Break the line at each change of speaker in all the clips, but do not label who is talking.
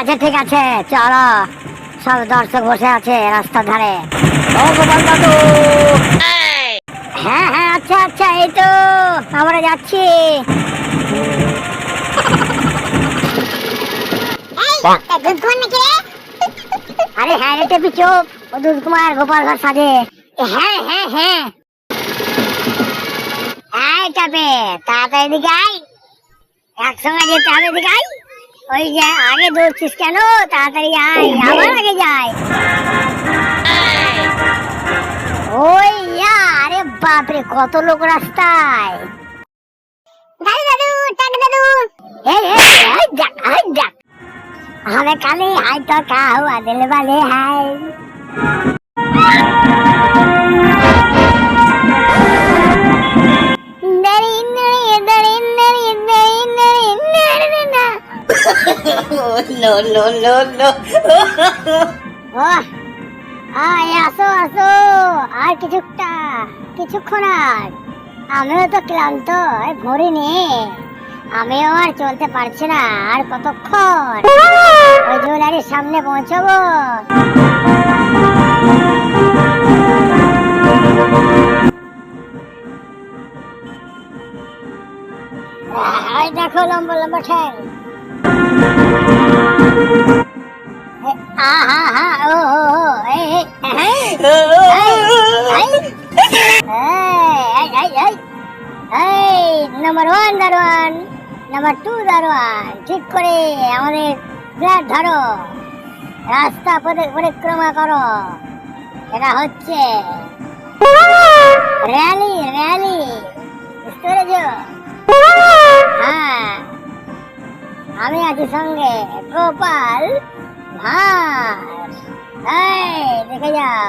আছে ঠিক আছে চলো। সব দর্শক বসে আছে রাস্তার ধারে। ও গোপাল দাদু! হ্যাঁ হ্যাঁ আচ্ছা আচ্ছা এই তো আমরা যাচ্ছি। আরে হ্যাঁ রে টেপি চোপ। ও দুধ কুমার গোপাল ঘর সাজে। হ্যাঁ হ্যাঁ হ্যাঁ। টাপে তাড়াতাড়ি দিকে আয়। একসঙ্গে যেতে হবে দিকে আয়। ওই যে আগে দৌড়ছিস কেন তাড়াতাড়ি আয় আবার আগে যাই ওই ইয়া আরে বাপরে কত লোক রাস্তায় দাদু দাদু টাটা দাদু এই এই এই দেখ এই দেখ हमें काली हाय तो क्या हुआ दिल वाले हाय
no, no, no.
ওহ আয় আসো আসো। আর কিছুটা কিছুক্ষণ আর। আমিও তো ক্লান্ত এই ঘুরিনি আমিও আর চলতে পারছি না আর কতক্ষণ? ওই জুয়েলারির সামনে পৌঁছবো। দেখো লম্বা লম্বা ঠ্যাং। হা ও হো নাম্বার ওয়ান দারোয়ান নাম্বার টু দারোয়ান ঠিক করে আমাদের ফ্ল্যাট ধরো রাস্তা পরিক্রমা করো এটা হচ্ছে র্যালি র্যালি বুঝতে হ্যাঁ আমি আছি সঙ্গে গোপাল ভাঁড় এই, দেখে যাও।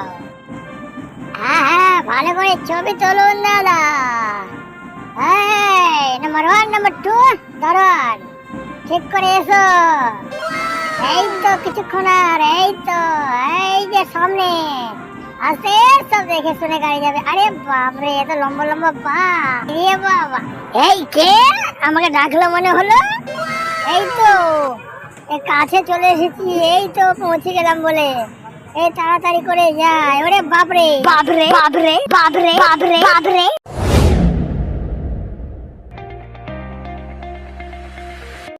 হ্যাঁ হ্যাঁ ভালো করে ছবি তুলুন, দাদা। এই নাম্বার ওয়ান নাম্বার টু দারোয়ান, ঠিক করে এসো। এই তো কিছুক্ষণ আর, এই তো, এই যে সামনে। আস্তে সব দেখে শুনে গাড়ি যাবে। আরে বাপরে এত লম্বা লম্বা পা এ বাবা। এই কে? আমাকে ডাকলো মনে হলো? এই তো। কাছে চলে এসেছি, এই তো পৌঁছে গেলাম বলে। এই তাড়াতাড়ি করে যায়, ওরে বাপরে বাপরে। বাপরে বাপরে বাপরে বাপরে।